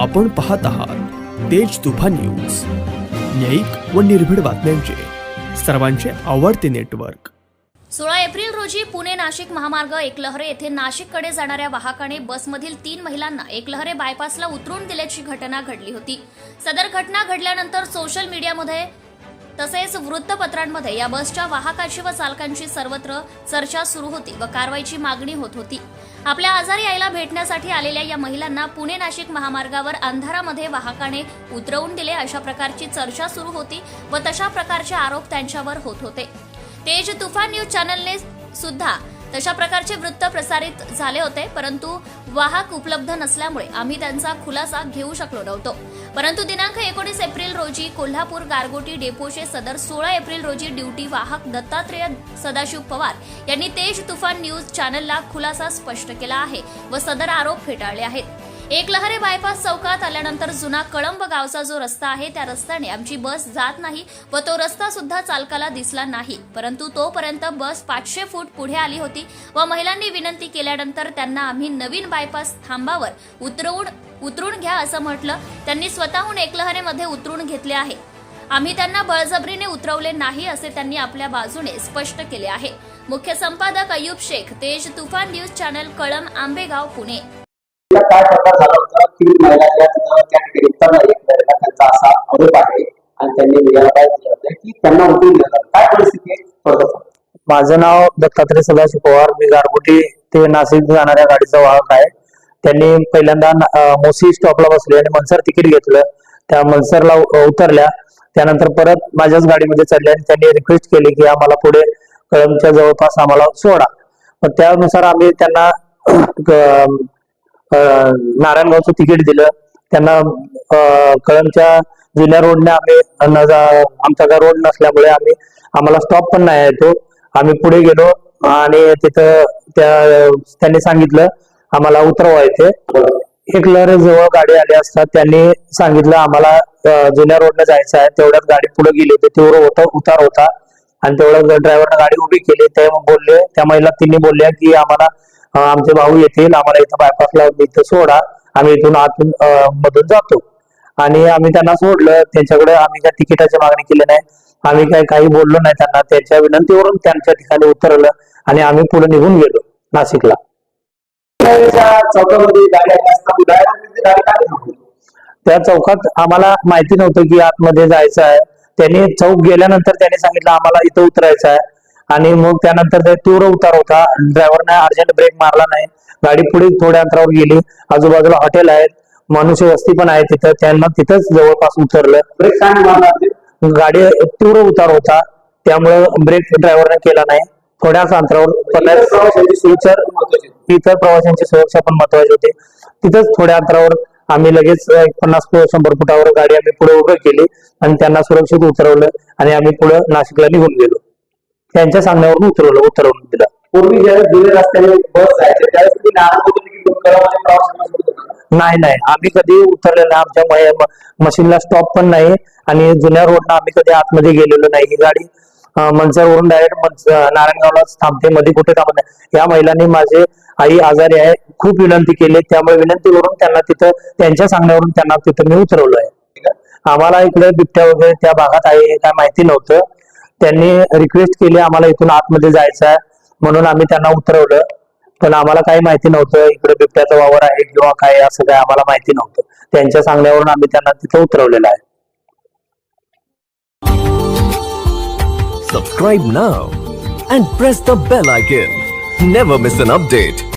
आपण पाहत आहात तेज तुफान न्यूज. न्यायिक व निर्भीड बातम्यांचे. सर्वांचे आवडते नेटवर्क. सोळा एप्रिल रोजी पुणे नाशिक महामार्ग एकलहरे येथे नाशिककडे जाणाऱ्या वाहकाने बसमधील तीन महिलांना एकलहरे बायपासला उतरून दिल्याची घटना घडली होती. सदर घटना घडल्यानंतर सोशल मीडियामध्ये तसेच वृत्तपत्रांमध्ये या बसच्या वाहकाची व चालकांची सर्वत्र चर्चा सुरू होती व कारवाईची मागणी होत होती. आपल्या आजारी आईला भेटण्यासाठी आलेल्या या महिलांना पुणे नाशिक महामार्गावर अंधारामध्ये वाहकाने उतरवून दिले अशा प्रकारची चर्चा सुरू होती व तशा प्रकारचे आरोप त्यांच्यावर होत होते. तेज तुफान न्यूज चॅनलने सुद्धा तशा प्रकारचे वृत्त प्रसारित झाले होते परंतु वाहक उपलब्ध नसल्यामुळे आम्ही त्यांचा खुलासा घेऊ शकलो नव्हतो. परंतु दिनांक एकोणीस एप्रिल रोजी कोल्हापूर गारगोटी डेपोचे सदर सोळा एप्रिल रोजी ड्युटी वाहक दत्तात्रेय सदाशिव पवार यांनी तेज तुफान न्यूज चॅनलला खुलासा स्पष्ट केला आहे व सदर आरोप फेटाळले आहेत. एकलहरे बायपास चौकात आल्यानंतर जुना कळंब गावचा जो रस्ता आहे त्या रस्त्याने आमची बस जात नाही व तो रस्ता सुद्धा चालकाला दिसला नाही. परंतु तोपर्यंत बस पाचशे फूट पुढे आली होती व महिलांनी विनंती केल्यानंतर त्यांना आम्ही नवीन बायपास थांबावर उतरवून उतरून घ्या असं म्हटलं. त्यांनी स्वतःहून एकलहरेमध्ये उतरून घेतले आहे. आम्ही त्यांना बळजबरीने उतरवले नाही असे त्यांनी आपल्या बाजूने स्पष्ट केले आहे. मुख्य संपादक अयुब शेख तेज तुफान न्यूज चॅनल कळम आंबेगाव पुणे. तिला काय प्रकार झाला होता की महिला ज्या तिथं त्या ठिकाणी उतरला एक महिला त्यांचा असा आरोप आहे आणि त्यांनी मीडियाला काय दिलं होतं की त्यांना उतरून देतात काय परिस्थिती आहे? थोडंसं माझं नाव दत्तात्रय सदाशिव पवार मी गारगोटी ते नाशिक जाणाऱ्या गाडीचा वाहक आहे. त्यांनी पहिल्यांदा मोसी स्टॉपला बसले आणि मनसर तिकीट घेतलं. त्या मनसरला उतरल्या. त्यानंतर परत माझ्याच गाडीमध्ये चढल्या आणि त्यांनी रिक्वेस्ट केली की आम्हाला पुढे कळमच्या जवळपास आम्हाला सोडा. मग त्यानुसार आम्ही त्यांना नारायणगावचं तिकीट दिलं. त्यांना कळमच्या जुन्या रोडने आम्ही न आमचा रोड नसल्यामुळे आम्ही आम्हाला स्टॉप पण नाही येतो आम्ही पुढे गेलो आणि तिथं त्या त्यांनी सांगितलं आम्हाला उतरवा येते एक लहर जवळ गाडी आली असता त्यांनी सांगितलं आम्हाला जुन्या रोडने जायचं आहे. तेवढ्यात गाडी पुढे गेली ते तीव्र होतं उतार होता. आणि तेवढ्या ड्रायव्हरनं गाडी उभी केली. ते बोलले त्या महिला तिने बोलल्या की आम्हाला आमचे भाऊ येतील आम्हाला इथं बायपासला इथं सोडा. आम्ही इथून आतून मधून जातो. आणि आम्ही त्यांना सोडलं. त्यांच्याकडे आम्ही काही तिकिटाची मागणी केली नाही. आम्ही काही काही बोललो नाही त्यांना. त्यांच्या विनंतीवरून त्यांच्या ठिकाणी उतरलं आणि आम्ही पुढे निघून गेलो नाशिकला? त्या चौकात आम्हाला माहिती नव्हतं की आतमध्ये जायचं आहे. त्यांनी चौक गेल्यानंतर त्यांनी सांगितलं आम्हाला इथं उतरायचं आहे. आणि मग त्यानंतर ते तीव्र उतार होता. ड्रायव्हरने अर्जंट ब्रेक मारला नाही. गाडी पुढे थोड्या अंतरावर गेली. आजूबाजूला हॉटेल आहेत. मनुष्य वस्ती पण आहे तिथं. त्यांना तिथंच जवळपास उतरलं? गाडी तीव्र उतार होता. त्यामुळे ब्रेक ड्रायव्हरने केला नाही. थोड्याच अंतरावर इतर प्रवाशांची सुरक्षा इतर प्रवाशांची पण महत्वाची होती. तिथंच थोड्या अंतरावर आम्ही लगेच एक पन्नास शंभर फुटावर गाडी आम्ही पुढे उभं केली आणि त्यांना सुरक्षित उतरवलं आणि आम्ही पुढे नाशिकला निघून गेलो. त्यांच्या सांगण्यावरून उतरवलं उतरवून दिलं. पूर्वी ज्यावेळेस जुन्या रस्त्याने बस जायचे त्यावेळेस तुम्ही नाराज होतो की होता? नाही नाही. आम्ही कधी उतरलेलो नाही. आमच्या मशीनला स्टॉप पण नाही आणि जुन्या रोडनं आम्ही कधी आतमध्ये गेलेलो नाही. ही गाडी मनसरवरून डायरेक्ट नारायणगावला थांबते. मध्ये कुठे थांबत नाही. या महिलांनी माझे आई आजारी आहे. खूप विनंती केली. त्यामुळे विनंतीवरून त्यांना तिथं त्यांच्या सांगण्यावरून त्यांना तिथं मी उतरवलं आहे. आम्हाला इकडे बिबट्या वगैरे त्या भागात आहे हे काय माहिती नव्हतं. त्यांनी रिक्वेस्ट केली आम्हाला इथून आतमध्ये जायचं आहे म्हणून आम्ही त्यांना उतरवलं पण आम्हाला काही माहिती नव्हतं इकडे बिबट्याचा वावर आहे किंवा काय असं काय आम्हाला माहिती नव्हतं त्यांच्या सांगण्यावरून आम्ही त्यांना तिथं उतरवलेलं आहे Subscribe now and press the bell icon. Never miss an update.